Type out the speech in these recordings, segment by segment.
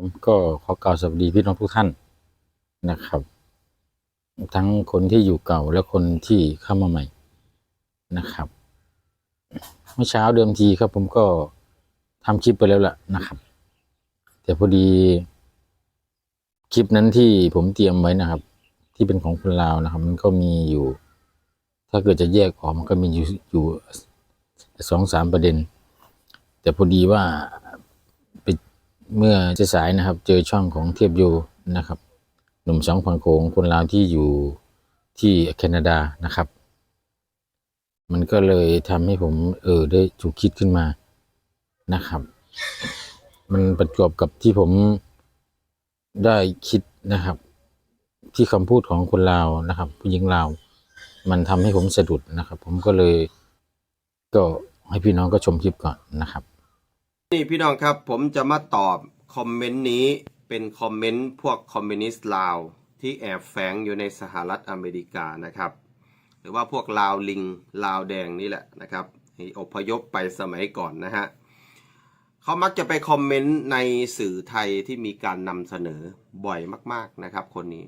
ผมก็ขอกล่าวสวัสดีพี่น้องทุกท่านนะครับ ทั้งคนที่อยู่เก่าและคนที่เข้ามาใหม่นะครับ เมื่อเช้าเดิมทีครับผมก็ทำคลิปไปแล้วล่ะนะครับ แต่พอดี คลิปนั้นที่ผมเตรียมไว้นะครับ ที่เป็นของคนลาวนะครับ มันก็มีอยู่ ถ้าเกิดจะแยกออกมันก็มีอยู่อยู่สองสามประเด็น แต่พอดีว่า เมื่อจะสายนะครับ เจอช่องของเทียบโยนะครับ หนุ่มสองพันโขงคนลาวที่อยู่ที่แคนาดานะครับ มันก็เลยทำให้ผมเออได้ถูกคิดขึ้นมานะครับ มันประจวบกับที่ผมได้คิดนะครับ ที่คำพูดของคนลาวนะครับ ผู้หญิงลาว มันทำให้ผมสะดุดนะครับ ผมก็เลยก็ให้พี่น้องก็ชมคลิปก่อนนะครับ นี่พี่น้องครับผมจะมาตอบคอมเมนต์นี้เป็นคอมเมนต์พวกคอมมิวนิสต์ลาว ที่แอบแฝงอยู่ในสหรัฐอเมริกานะครับ หรือว่าพวกลาวลิงลาวแดงนี่แหละนะครับอพยพไปสมัยก่อนนะฮะเขามักจะไปคอมเมนต์ในสื่อไทยที่มีการนำเสนอบ่อยมาก ๆนะครับ คนนี้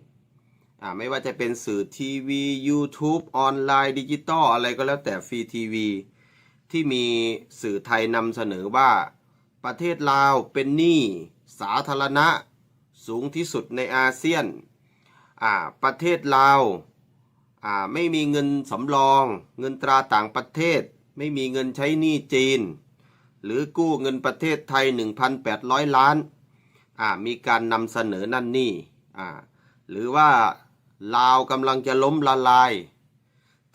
ไม่ว่าจะเป็นสื่อทีวี YouTube ออนไลน์ดิจิตอลอะไรก็แล้วแต่ฟรีทีวี ที่มีสื่อไทยนำเสนอว่า ประเทศลาวเป็นหนี้สาธารณะสูงที่สุดในอาเซียน อ่า ประเทศลาว อ่า ไม่มีเงินสำรอง เงินตราต่างประเทศ ไม่มีเงินใช้หนี้จีน หรือกู้เงินประเทศไทย 1,800 ล้าน อ่า มีการนำเสนอนั่นนี่ อ่า หรือว่าลาวกำลังจะล้มละลาย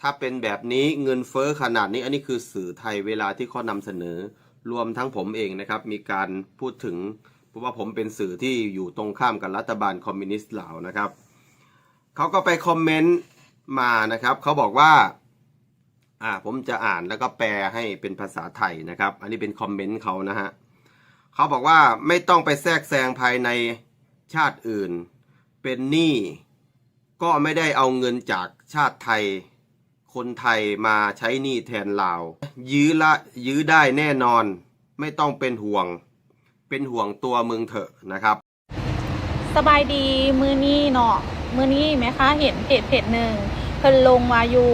ถ้าเป็นแบบนี้เงินเฟ้อขนาดนี้ อันนี้คือสื่อไทยเวลาที่เขานำเสนอ รวมทั้งผมเองนะครับ มีการพูดถึง เพราะว่าผมเป็นสื่อที่อยู่ตรงข้ามกับรัฐบาลคอมมิวนิสต์ลาวนะครับเขาก็ไปคอมเมนต์มานะครับเขาบอกว่าอ่าผมจะอ่านแล้วก็แปลให้เป็นภาษาไทยนะครับ อันนี้เป็นคอมเมนต์เขานะฮะเขาบอกว่าไม่ต้องไปแทรกแซงภายในชาติอื่น เป็นหนี้ก็ไม่ได้เอาเงินจากชาติไทย คนไทยมาใช้หนี้แทนลาว ยื้อละยื้อได้แน่นอน ไม่ต้องเป็นห่วง เป็นห่วงตัวมึงเถอะนะครับ สบายดีมือนี้เนาะมือนี้ไหมคะเห็นเพจเพจหนึ่งเพิ่นลงมาอยู่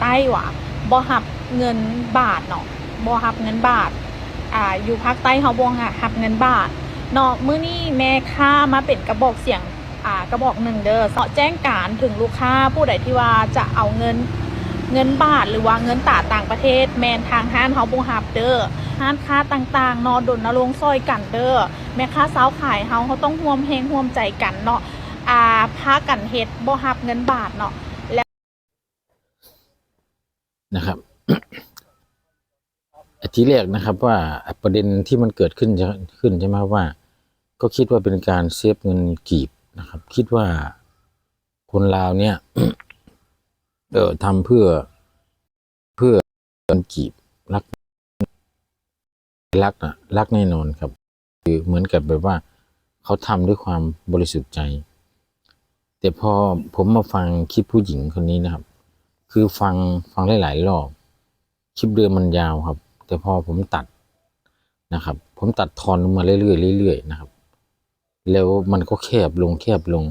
ใต้หว่าบ่หับเงินบาทเนาะบ่หับเงินบาทอ่าอยู่ภาคใต้เขาบ่หับเงินบาทเนาะมือนี้แม่ค้ามาเป็นกระบอกเสียงอ่ากระบอกหนึ่งเด้อเสาะแจ้งการถึงลูกค้าผู้ใดที่ว่าจะเอาเงิน เงินบาทหรือว่าเงินตาต่างประเทศ แมนทางห้านเขาบ่หับเด้อห้านค้าต่างๆนาะดนนรงซอยกันเด้อแม่ค้าสาวขายเฮาเขาต้องร่วมแฮงร่วมใจกันเนาะอ่าพากันเฮ็ดบ่ฮับเงินบาทเนาะแล้วนะครับอันที่แรกนะครับว่าประเด็นที่มันเกิดขึ้นขึ้นใช่ไหมว่า ก็คิดว่าเป็นการเซฟเงินกีบนะครับ คิดว่าคนลาวเนี่ย เออทำเพื่อเพื่อเงินกีบรัก รักนะรักแน่นอนครับ คือเหมือนกับแบบว่า เขาทำด้วยความบริสุทธิ์ใจ แต่พอผมมาฟังคลิปผู้หญิงคนนี้นะครับ คือฟังฟังหลายๆรอบคลิปเดิมมันยาวครับ แต่พอผมตัดนะครับ ผมตัดทอนลงมาเรื่อยๆเรื่อยๆนะครับ แล้วมันก็แคบลงแคบลง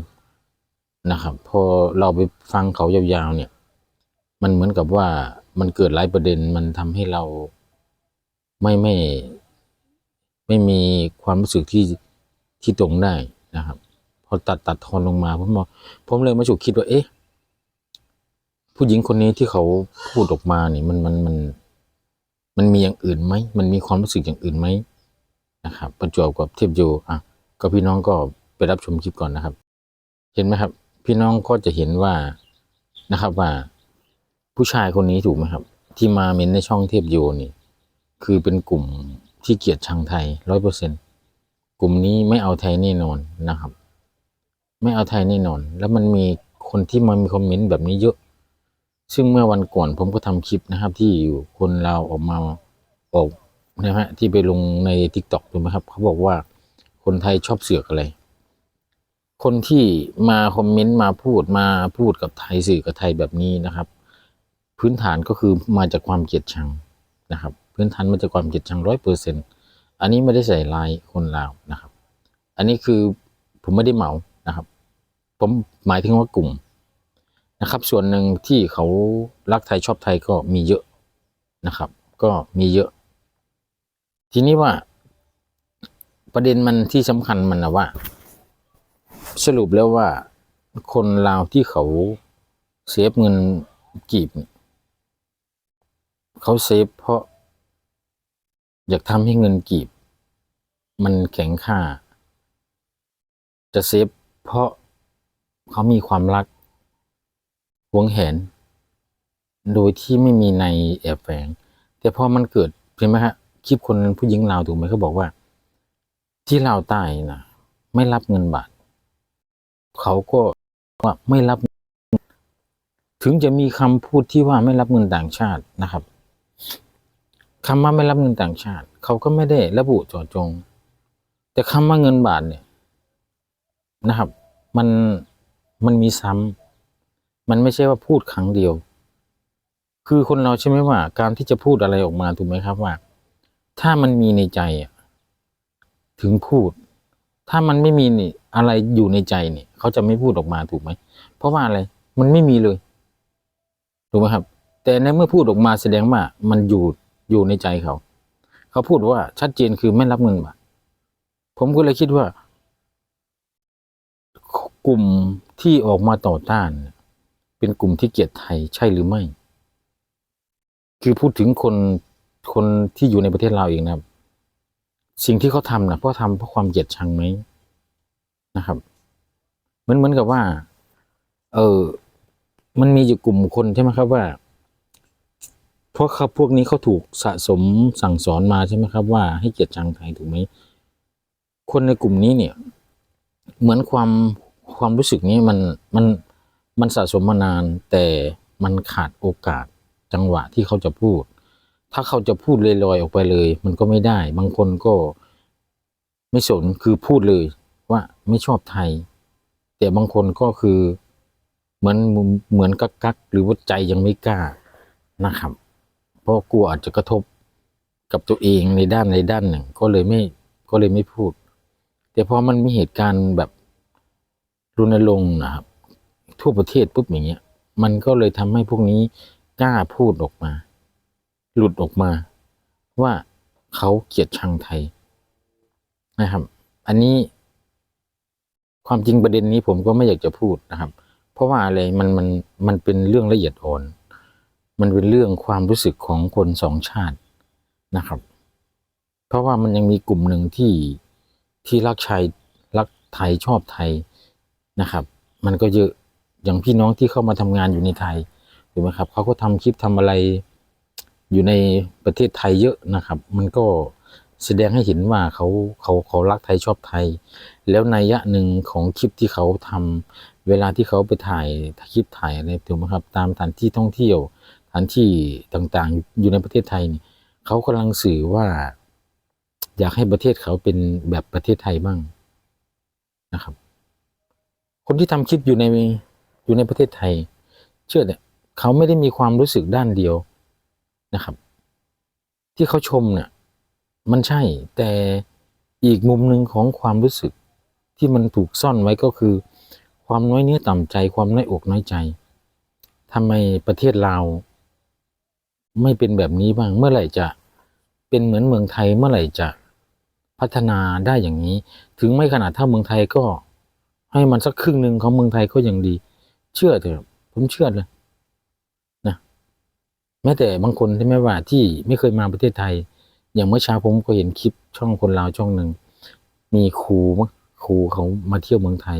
นะครับ พอเราไปฟังเขายาวๆเนี่ย มันเหมือนกับว่ามันเกิดหลายประเด็นมันทำให้เราไม่ไม่ไม่มีความรู้สึกที่ที่ตรงได้นะครับ พอตัดตัดทอนลงมาผมมองผมเลยมาฉุกคิดว่า เอ๊ะ ผู้หญิงคนนี้ที่เขาพูดออกมาเนี่ยมันมันมันมันมีอย่างอื่นไหม มันมีความรู้สึกอย่างอื่นไหมนะครับ ประจวบกับเทียบโยอะก็พี่น้องก็ไปรับชมคลิปก่อนนะครับ เห็นไหมครับ พี่น้องก็จะเห็นว่านะครับว่า ผู้ชายคนนี้ถูกไหมครับ ที่มาเม้นในช่องเทพโยนี่ คือเป็นกลุ่มที่เกลียดชังไทยร้อยเปอร์เซ็นกลุ่มนี้ไม่เอาไทยแน่นอนนะครับ ไม่เอาไทยแน่นอน แล้วมันมีคนที่มามีคอมเมนต์แบบนี้เยอะ ซึ่งเมื่อวันก่อนผมก็ทำคลิปนะครับ ที่อยู่คนเราออกมาออกนะฮะที่ไปลงในทิกตอกถูกไหมครับเขาบอกว่าคนไทยชอบเสือกอะไร คนที่มาคอมเมนต์มาพูดมาพูดกับไทยสื่อกับไทยแบบนี้นะครับ พื้นฐานก็คือมาจากความเกลียดชังนะครับ พื้นฐานมาจากความเกลียดชังร้อยเปอร์เซ็นต์อันนี้ไม่ได้ใส่ลายคนลาวนะครับ อันนี้คือผมไม่ได้เหมานะครับ ผมหมายถึงว่ากลุ่มนะครับ ส่วนหนึ่งที่เขารักไทยชอบไทยก็มีเยอะนะครับ ก็มีเยอะ ทีนี้ว่าประเด็นมันที่สำคัญมันนะว่า สรุปแล้วว่าคนลาวที่เขาเซฟเงินกีบเนี่ย เขาเซฟเพราะ อยากทำให้เงินกีบ มันแข็งค่า จะเซฟเพราะเขามีความรักหวงแหน โดยที่ไม่มีในแอบแฝง แต่พอมันเกิดเห็นไหมฮะคลิปคนผู้หญิงลาวถูกไหมเขาบอกว่า ที่ลาวใต้นะไม่รับเงินบาท เขาก็ว่าไม่รับ ถึงจะมีคำพูดที่ว่าไม่รับเงินต่างชาตินะครับ คำว่าไม่รับเงินต่างชาติ เขาก็ไม่ได้ระบุเจาะจง แต่คำว่าเงินบาทเนี่ยนะครับ มันมันมีซ้ำมันไม่ใช่ว่าพูดครั้งเดียว คือคนเราใช่ไหมว่า การที่จะพูดอะไรออกมาถูกไหมครับว่า ถ้ามันมีในใจถึงพูด ถ้ามันไม่มีนี่อะไรอยู่ในใจเนี่ยเขาจะไม่พูดออกมาถูกไหมเพราะว่าอะไรมันไม่มีเลยถูกไหมครับ แต่ในเมื่อพูดออกมาแสดงว่ามันอยู่ อยู่ในใจเขา เขาพูดว่าชัดเจนคือไม่รับเงินบาทผมก็เลยคิดว่า กลุ่มที่ออกมาต่อต้าน เป็นกลุ่มที่เกลียดไทยใช่หรือไม่ คือพูดถึงคนคนที่อยู่ในประเทศเราเองนะครับ สิ่งที่เขาทำนะเพราะทำเพราะความเกลียดชังไหมนะครับเหมือนเหมือนกับว่า เออมันมีอยู่กลุ่มคนใช่ไหมครับว่า เพราะเขาพวกนี้เขาถูกสะสมสั่งสอนมาใช่ไหมครับ ว่าให้เกียดชังไทยถูกไหมคนในกลุ่มนี้เนี่ย เหมือนความความรู้สึกนี้มันมันมันสะสมมานานแต่มันขาดโอกาสจังหวะที่เขาจะพูด ถ้าเขาจะพูดลอยๆออกไปเลย มันก็ไม่ได้ บางคนก็ไม่สนคือพูดเลยว่าไม่ชอบไทย แต่บางคนก็คือเหมือนเหมือนกักกักหรือว่าใจยังไม่กล้านะครับ เพราะกลัวอาจจะกระทบกับตัวเองในด้านในด้านหนึ่ง ก็เลยไม่ก็เลยไม่พูด แต่พอมันมีเหตุการณ์แบบรุนแรงนะครับ ทั่วประเทศปุ๊บอย่างเงี้ย มันก็เลยทำให้พวกนี้กล้าพูดออกมา หลุดออกมา ว่าเขาเกลียดชังไทยนะครับ อันนี้ความจริงประเด็นนี้ผมก็ไม่อยากจะพูดนะครับ เพราะว่าอะไรมันมันมันเป็นเรื่องละเอียดอ่อน มันเป็นเรื่องความรู้สึกของคนสองชาตินะครับ เพราะว่ามันยังมีกลุ่มหนึ่งที่ที่รักชายรักไทยชอบไทยนะครับ มันก็เยอะอย่างพี่น้องที่เข้ามาทำงานอยู่ในไทยถูกไหมครับเขาก็ทำคลิปทำอะไรอยู่ในประเทศไทยเยอะนะครับ มันก็แสดงให้เห็นว่าเขาเขาเขารักไทยชอบไทย แล้วในยะหนึ่งของคลิปที่เขาทำเวลาที่เขาไปถ่ายคลิปถ่ายอะไรถูกไหมครับ ตามสถานที่ท่องเที่ยว ถานที่ต่างๆ อยู่ในประเทศไทยนี่เขากำลังสื่อว่า อยากให้ประเทศเขาเป็นแบบประเทศไทยบ้างนะครับ คนที่ทำคลิปอยู่ในอยู่ในประเทศไทย เชื่อเนี่ยเขาไม่ได้มีความรู้สึกด้านเดียวนะครับ ที่เขาชมเนี่ยมันใช่แต่อีกมุมหนึ่งของความรู้สึกที่มันถูกซ่อนไว้ก็คือ ความน้อยเนื้อต่ำใจความน้อยอกน้อยใจทำไมประเทศลาว ไม่เป็นแบบนี้บ้าง เมื่อไหร่จะเป็นเหมือนเมืองไทยเมื่อไหร่จะพัฒนาได้อย่างนี้ ถึงไม่ขนาดเท่าเมืองไทยก็ ให้มันสักครึ่งหนึ่งของเมืองไทยก็ยังดี เชื่อเถอะผมเชื่อเลยนะแม้แต่บางคนที่ไม่ว่าที่ไม่เคยมาประเทศไทย อย่างเมื่อเช้าผมก็เห็นคลิปช่องคนลาวช่องหนึ่งมีครูมั้งครูเขามาเที่ยวเมืองไทย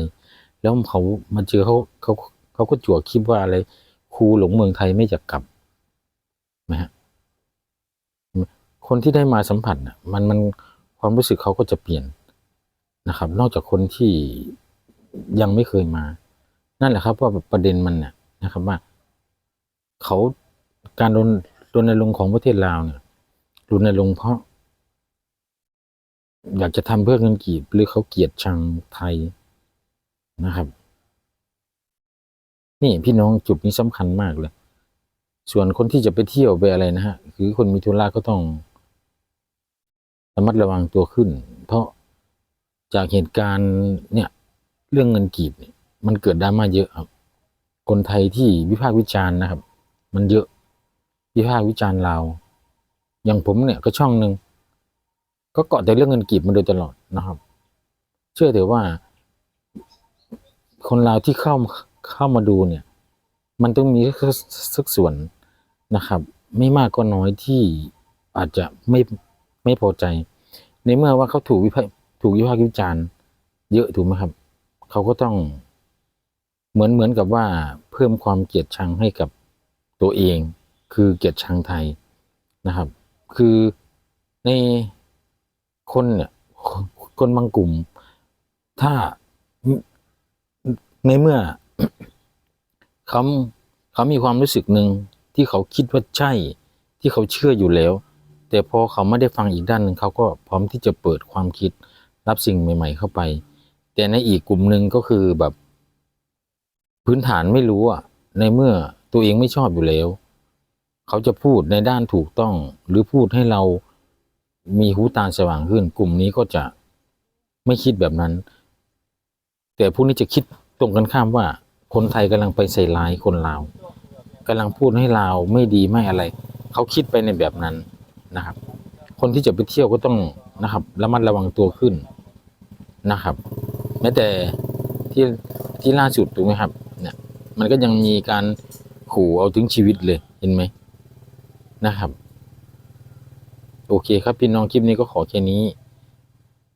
แล้วเขามาเจอเขาเขาเขาก็จั่วคลิปว่าอะไรครูหลงเมืองไทยไม่อยากกลับ นะฮะคนที่ได้มาสัมผัสน่ะมันมันความรู้สึกเขาก็จะเปลี่ยนนะครับ นอกจากคนที่ยังไม่เคยมา นั่นแหละครับว่าประเด็นมันเนี่ยนะครับว่าเขาการรณรณรงค์ของประเทศลาวเนี่ยรณรงค์เพราะ อยากจะทำเพื่อเงินกีบหรือเขาเกลียดชังไทยนะครับ นี่พี่น้องจุดนี้สำคัญมากเลย ส่วนคนที่จะไปเที่ยวไปอะไรนะฮะคือคนมีธุระก็ต้องระมัดระวังตัวขึ้น เพราะจากเหตุการณ์เนี่ย เรื่องเงินกีบเนี่ยมันเกิดดราม่าเยอะครับ คนไทยที่วิพากษ์วิจารณ์นะครับ มันเยอะวิพากษ์วิจารณ์เราอย่างผมเนี่ยก็ช่องหนึ่งก็เกาะแต่เรื่องเงินกีบมาโดยตลอดนะครับ เชื่อเถอะว่า คนลาที่เข้าเข้ามาดูเนี่ย มันต้องมีสักส่วนนะครับ ไม่มากก็น้อยที่อาจจะไม่ไม่พอใจ ในเมื่อว่าเขาถูกวิพากษ์ถูกวิพากษ์วิจารณ์เยอะถูกไหมครับ เขาก็ต้องเหมือนเหมือนกับว่าเพิ่มความเกลียดชังให้กับตัวเอง คือเกลียดชังไทยนะครับ คือในคนเนี่ยคนบางกลุ่ม ถ้าในเมื่อ เขาเขามีความรู้สึกหนึ่งที่เขาคิดว่าใช่ ที่เขาเชื่ออยู่แล้ว แต่พอเขาไม่ได้ฟังอีกด้านหนึ่งเขาก็พร้อมที่จะเปิดความคิดรับสิ่งใหม่ ๆ เข้าไป แต่ในอีกกลุ่มหนึ่งก็คือแบบ พื้นฐานไม่รู้อะในเมื่อตัวเองไม่ชอบอยู่แล้ว เขาจะพูดในด้านถูกต้อง หรือพูดให้เรามีหูตาสว่างขึ้น กลุ่มนี้ก็จะไม่คิดแบบนั้น แต่พวกนี้จะคิดตรงกันข้ามว่า คนไทยกำลังไปใส่ร้ายคนลาวกำลังพูดให้ลาวไม่ดีไม่อะไร เขาคิดไปในแบบนั้นนะครับ คนที่จะไปเที่ยวก็ต้องนะครับระมัดระวังตัวขึ้นนะครับแม้แต่ที่ที่ล่าสุดถูกไหมครับ เนี่ยมันก็ยังมีการขู่เอาถึงชีวิตเลยเห็นไหมนะครับ โอเคครับพี่น้องคลิปนี้ก็ขอแค่นี้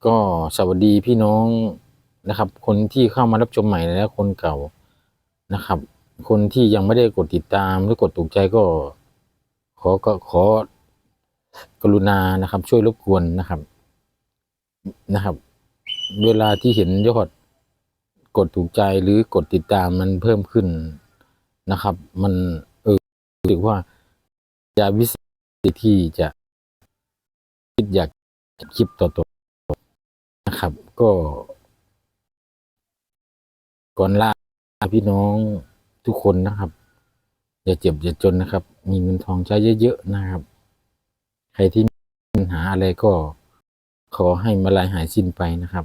ก็สวัสดีพี่น้องนะครับ คนที่เข้ามารับชมใหม่และคนเก่า นะครับ คนที่ยังไม่ได้กดติดตามหรือกดถูกใจก็ ขอก็ขอกรุณานะครับ ช่วยรบกวนนะครับนะครับ เวลาที่เห็นยอดกดถูกใจหรือกดติดตามมันเพิ่มขึ้นนะครับ มันเออรู้สึกว่าจะวิเศษที่จะคิดอยากคลิปต่อๆนะครับ ก็ก่อนลา พี่น้องทุกคนนะครับ อย่าเจ็บอย่าจนนะครับ มีเงินทองใช้เยอะๆนะครับ ใครที่มีปัญหาอะไรก็ขอให้มาลายหายสิ้นไปนะครับ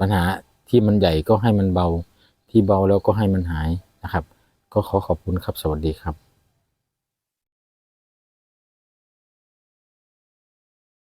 ปัญหาที่มันใหญ่ก็ให้มันเบาที่เบาแล้วก็ให้มันหายนะครับ ก็ขอขอบคุณครับสวัสดีครับ